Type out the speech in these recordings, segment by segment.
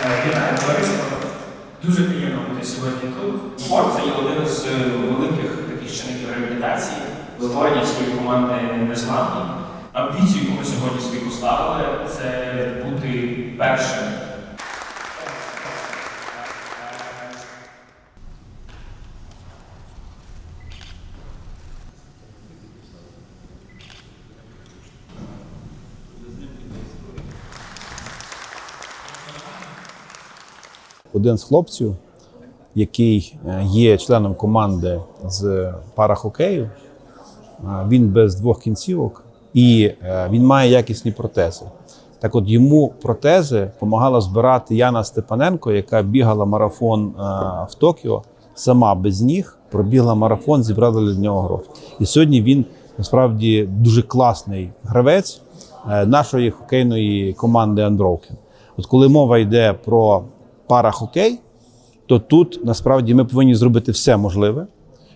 Вітаю, товариство. Дуже приємно бути сьогодні тут. Спорт це є один з е, великих таких чинників реабілітації, створення своєї команди незламні. Амбіцію, яку ми сьогодні собі поставили, це бути першим. Один з хлопців, який е, є членом команди з парахокею, е, він без двох кінцівок і е, він має якісні протези. Так от йому протези допомагала збирати Яна Степаненко, яка бігала марафон в Токіо, сама без ніг, пробігла марафон, зібрала для нього гроші. І сьогодні він насправді дуже класний гравець нашої хокейної команди Unbroken. От коли мова йде про парахокей, то тут насправді ми повинні зробити все можливе,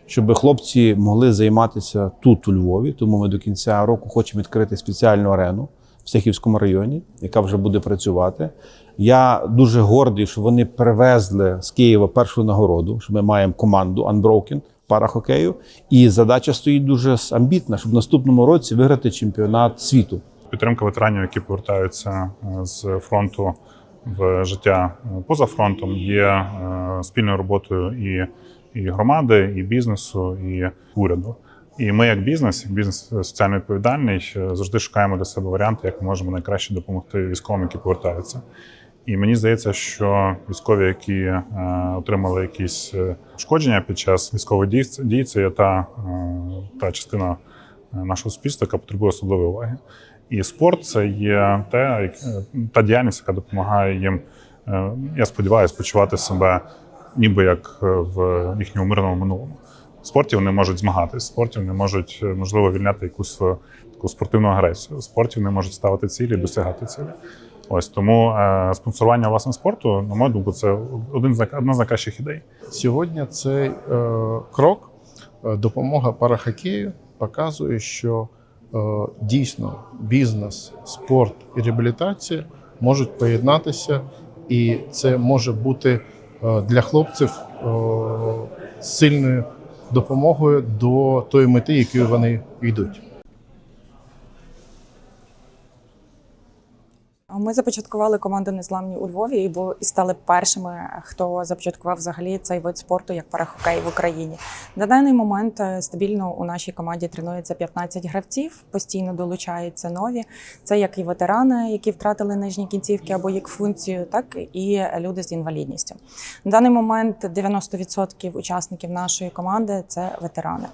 щоб хлопці могли займатися тут, у Львові. Тому ми до кінця року хочемо відкрити спеціальну арену в Сихівському районі, яка вже буде працювати. Я дуже гордий, що вони привезли з Києва першу нагороду, що ми маємо команду Unbroken парахокею. І задача стоїть дуже амбітна, щоб в наступному році виграти чемпіонат світу. Підтримка ветеранів, які повертаються е, з фронту в життя е, поза фронтом, є е, спільною роботою і, і громади, і бізнесу, і уряду. І ми, як бізнес, як бізнес соціально відповідальний, е, завжди шукаємо для себе варіанти, як ми можемо найкраще допомогти військовим, які повертаються. І мені здається, що військові, які е, отримали якісь е, ушкодження під час військових дій, дій це є та, е, та частина е, нашого суспільства, яка потребує особливої уваги. І спорт це є те, та діяльність, яка допомагає їм, е, я сподіваюся, почувати себе ніби як е, в їхньому мирному минулому. В спорті вони можуть змагатись, в спорті вони можуть, е, можливо, вільняти якусь таку спортивну агресію. В спорті вони можуть ставити цілі, досягати цілі. Ось тому е, спонсорування власне спорту, на мою думку, це один з одна з найкращих ідей. Сьогодні цей е, крок, допомога парахокею, показує, що дійсно бізнес, спорт і реабілітація можуть поєднатися, і це може бути е, для хлопців е, сильною допомогою до тої мети, якою вони йдуть. Ми започаткували команду Незламні у Львові і і стали першими, хто започаткував взагалі цей вид спорту як парахокей в Україні. На даний момент е, стабільно у нашій команді тренується 15 гравців, постійно долучаються нові. Це як і ветерани, які втратили нижні кінцівки або як функцію, так і люди з інвалідністю. На даний момент 90% учасників нашої команди це ветерани.